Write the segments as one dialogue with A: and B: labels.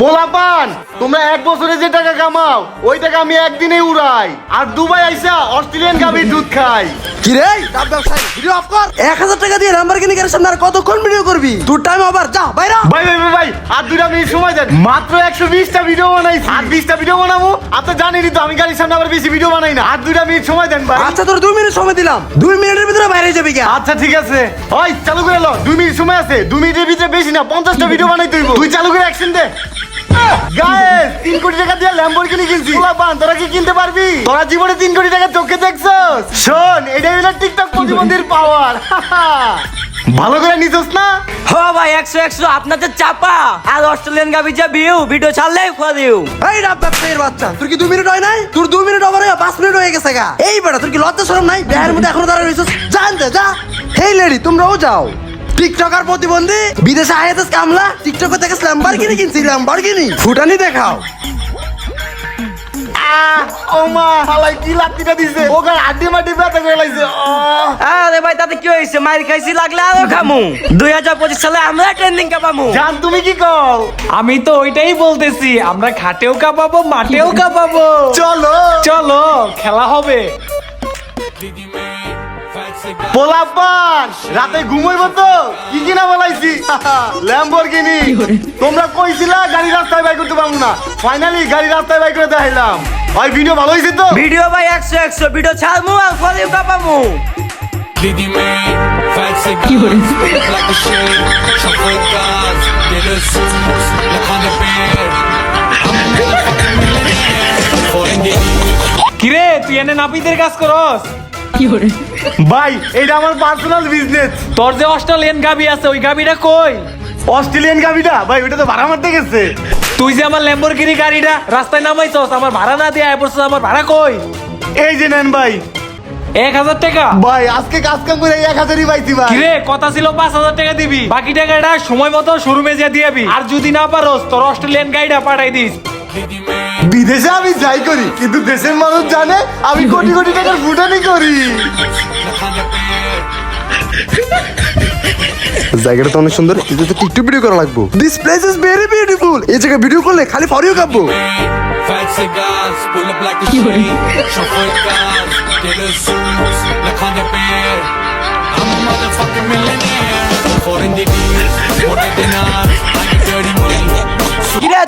A: পোলাপান তোমরা এক বছরে যে টাকা কামাও, ওই টাকা আমি একদিনে উড়াই। আর দুবাই আইসা অস্ট্রেলিয়ান গাভীর দুধ খাই।
B: কি রে? ডাব ব্যবসায়ী ভিডিও অফ কর। এক হাজার টাকা দিয়ে নাম্বার কিনে গেলে সামনে আর কতক্ষণ ভিডিও করবি? তোর টাইম আবার যা বাইরা
A: ভাই ভাই ভাই ভাই আর দুটা মিনিট সময় দেন। মাত্র একশো বিশটা ভিডিও বানাইছি। আর বিশটা ভিডিও বানাবো? আপনি জানেনই তো আমি গাড়ির সামনে আবার বেশি ভিডিও বানাই না। আর দুটা মিনিট সময় দেন ভাই।
B: আচ্ছা তোর দুই মিনিট সময় দিলাম। দুই মিনিটের ভিতরে বাইরে যাবি কে
A: আচ্ছা ঠিক আছে। ওই চালু করে লো। দুই মিনিট সময় আছে। দুই মিনিটের ভিতরে বেশি না পঞ্চাশটা ভিডিও বানাই তুই তুই চালু করে অ্যাকশন দে। গায়েস তিন কোটি টাকা দিয়ে ল্যাম্বরগিনি কিনছি। পান তোরা কি কিনতে পারবি? তোরা জীবনে তিন কোটি টাকা চোখে হলো প্রতিবন্ধীর পাওয়ার ভালো করে নিছস না?
C: হ ভাই একশো একশো আপনাদের চাপা। আর অস্ট্রেলিয়ান গাবি যা ভিউ ভিডিও ছাড়লেই খোয়া দিও
B: এই ব্যবসায়ীর বাচ্চা তোর কি দুই মিনিট হয় নাই? তোর দুই মিনিট ওভার হয়ে পাঁচ মিনিট হয়ে গেছে গা। এই বেটা তোর কি লজ্জা শরম নাই? বিহারের মধ্যে এখনও দাঁড়ায় রয়েছিস জানতে যা। হেই লেডি তোমরাও যাও। টিকটকার প্রতিবন্ধী বিদেশে আয়াতেস কামলা টিকটকে থেকে স্ল্যাম্বার কিনে কিনছি ল্যাম্বার কিনি ফুটানি দেখাও।
A: ও মা হালাই কি লাত্তিটা দিছে? ওখানে আড্ডি মাটি ব্যথা করে লাগছে
C: আরে ভাই তাতে কি হয়েছে? মাইর খাইছি লাগলে আরও খামু। দুই হাজার পঁচিশ সালে আমরা ট্রেন্ডিং কাপামু।
A: জান তুমি কি কও?
D: আমি তো ওইটাই বলতেছি আমরা খাটেও কাপাবো মাঠেও কাপাবো।
A: চলো।
D: চলো খেলা হবে.
A: পোলাপান রাতে ঘুমাইব তো কি কিনা বলাইছি? ল্যাম্বরগিনি তোমরা কইছিলা গাড়ি রাস্তায় বাই করতে পারব না। ফাইনালি গাড়ি রাস্তায় বাই করে দেখাইলাম। ভাই ভিডিও ভালো হয়েছে তো?
C: ভিডিও ভাই একশো একশো। ভিডিও ছাড়মু আর দিও কাপামু
E: like a get a suit, look on the bed.
D: কিরে তুই এনে নাপিতের কাজ করস?
A: ভাই এটা আমার পার্সোনাল বিজনেস
D: তোর যে অস্ট্রেলিয়ান গাবি আছে ওই গাবিটা কই?
A: অস্ট্রেলিয়ান গাবিটা ভাই ওটা তো ভাড়া মারতে গেছে।
D: তুই যে আমার ল্যাম্বরগিনি গাড়িটা রাস্তায় নামাইছস আমার ভাড়া না দিয়ে আয় পড়ছস আমার ভাড়া কই?
A: এই যে নেন ভাই।
D: এক হাজার টাকা?
A: ভাই আজকে কাজ কাম করে এক হাজারই পাইছি ভাই।
D: কিরে কথা ছিল পাঁচ হাজার টাকা দিবি। বাকি টাকাটা সময় মতো শোরুমে যে দিয়াবি আর যদি না পারোস তোর অস্ট্রেলিয়ান গাড়িটা পাঠাই দিস।
A: বিদেশে আমি যাই করি কিন্তু দেশের মানুষ জানে আমি কোটি কোটি টাকার ভুটানি করি
B: জায়গাটা তো অনেক সুন্দর কিন্তু তো ভিডিও করা লাগবো this place is very beautiful এই জায়গায় ভিডিও করলে খালি ফরিও কাঁপবো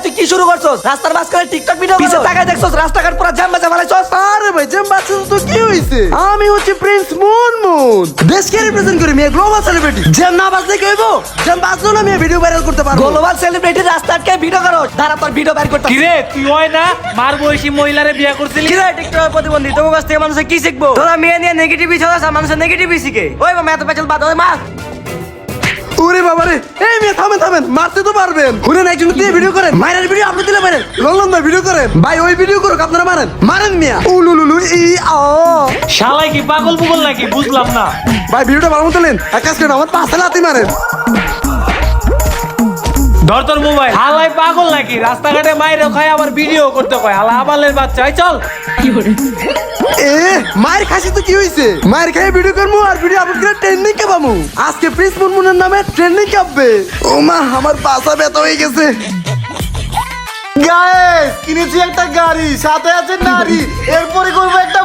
C: তুই কি শুরু করছস? রাস্তার মাঝখানে টিকটক ভিডিও পিছে তাকায় দেখছস রাস্তাঘাট পুরো জ্যাম বাজা ফেলাইছস
B: আরে ভাই জেম বাচ্চা তো কি হইছে? আমি হচ্ছে প্রিন্স মুন মুন দেশকে রিপ্রেজেন্ট করি মেয়ে? গ্লোবাল সেলিব্রিটি জেম না বাজলে কি হইব? জেম বাজলো না মেয়ে? ভিডিও ভাইরাল করতে পারব।
C: গ্লোবাল সেলিব্রিটি রাস্তা আটকে ভিডিও করো। দাঁড়া তোর ভিডিও বের করতে
D: কিরে তুই হয় না? মার বয়সী মহিলারে বিয়ে করছিলি?
C: কিরে টিকটক প্রতিবন্ধী? তোমার কাছ থেকে মানুষে কি শিখব? তোরা মেয়ে নিয়ে নেগেটিভই ছড়াস আর মানুষের নেগেটিভই শিখে। ওই মা এত পেছল বাদ ওই মা।
B: ওরে বাবা রে এই মেয়ে থামেন থামেন। মারতে তো পারবেন। শুনেন একজন দিয়ে ভিডিও করেন। মায়ের ভিডিও আপনি দিলে পারেন লন্ডন ভাই ভিডিও করেন। ভাই ওই ভিডিও করুক আপনারা মারেন। মারেন মিয়া। উলুলুলু ই আ
D: শালাই কি পাগল পুগল নাকি? বুঝলাম না।
B: ভাই ভিডিওটা ভালো মতো লেন এক কাজ করেন আমার পাশে লাতি মারেন।
D: ধর তোর মোবাইল। হালাই পাগল নাকি? রাস্তাঘাটে মায়ের খায় আবার ভিডিও করতে কয়। হালা আবালের বাচ্চা। এই চল।
B: এ মায়ের খাসি তো কি হইছে? মায়ের খাই ভিডিও করব আর ভিডিও আপলোড করে ট্রেন্ডিং কাপামু আজকে প্রিন্স মুনমুনের নামে ট্রেন্ডিং কাপবে। ও মা আমার পাশা ব্যথা হয়ে গেছে।
A: গায়েস কিনেছি একটা গাড়ি সাথে আছে নারী। এরপরে করব একটা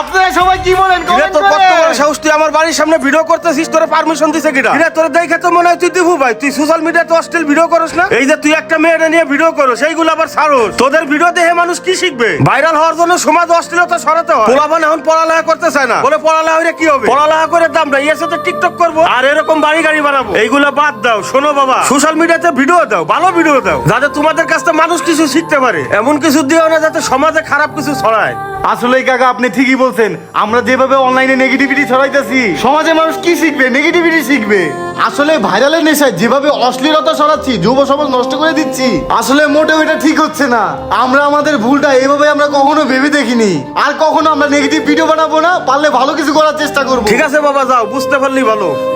A: আপনারা সবাই কি বলেন?
F: কিরে
A: কমেন্ট
F: তোর কত বড় সাহস? তুই আমার বাড়ির সামনে ভিডিও করতেছিস তোর পারমিশন দিছে কিনা? কিরে তোর দেখে তো মনে হয় তুই দিবু ভাই। তুই সোশ্যাল মিডিয়াতে অশ্লীল ভিডিও করস না? এই যে তুই একটা মেয়েটা নিয়ে ভিডিও করো সেইগুলো আবার ছাড়োস। তোদের ভিডিও দেখে মানুষ কি শিখবে? ভাইরাল হওয়ার জন্য সমাজ অশ্লীলতা সরাতে হয়। পোলাপান এখন পড়ালেখা করতে চায় না। বলে পড়ালেখা হইলে কি হবে? পড়ালেখা করে দাম না এর সাথে টিকটক করব। আর এরকম বাড়ি গাড়ি বানাবো। এইগুলো বাদ দাও শোনো বাবা। সোশ্যাল মিডিয়াতে ভিডিও দাও ভালো ভিডিও দাও। যাতে তোমাদের কাছ থেকে মানুষ কিছু শিখতে পারে। এমন কিছু দিও না যাতে সমাজে খারাপ কিছু ছড়ায়।
A: আসলে কাকা, আপনি ঠিকই বলছেন। আমরা যেভাবে অনলাইনে নেগেটিভিটি ছড়াইতেছি সমাজে মানুষ কি শিখবে? নেগেটিভিটি শিখবে। আসলে ভাইরালের নেশায় যেভাবে অশ্লীলতা ছড়াচ্ছি, যুব সমাজ নষ্ট করে দিচ্ছি, আসলে মোটেও এটা ঠিক হচ্ছে না। আমরা আমাদের ভুলটা এভাবে আমরা কখনো ভেবে দেখিনি। আর কখনো আমরা নেগেটিভ ভিডিও বানাবো না, পারলে ভালো কিছু করার চেষ্টা করব।
F: ঠিক আছে বাবা, যাও, বুঝতে পারলি ভালো।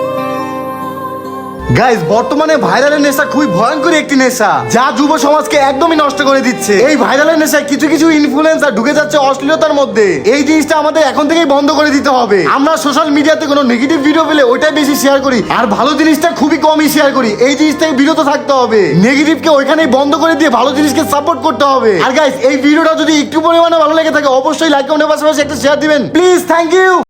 A: গাইস বর্তমানে ভাইরালের নেশা খুবই ভয়ঙ্কর একটি নেশা, যা যুব সমাজকে একদমই নষ্ট করে দিচ্ছে। এই ভাইরালের নেশায় কিছু কিছু ইনফ্লুয়েন্সার ঢুকে যাচ্ছে অশ্লীলতার মধ্যে। এই জিনিসটা আমাদের এখন থেকেই বন্ধ করে দিতে হবে। আমরা সোশ্যাল মিডিয়াতে কোনো নেগেটিভ ভিডিও পেলে ওইটাই বেশি শেয়ার করি, আর ভালো জিনিসটা খুবই কমই শেয়ার করি। এই জিনিস থেকে বিরত থাকতে হবে। নেগেটিভকে ওইখানেই বন্ধ করে দিয়ে ভালো জিনিসকে সাপোর্ট করতে হবে। আর গাইস এই ভিডিওটা যদি একটু পরিমাণে ভালো লেগে থাকে, অবশ্যই লাইক কমেন্টের পাশাপাশি একটা শেয়ার দিবেন। Please thank you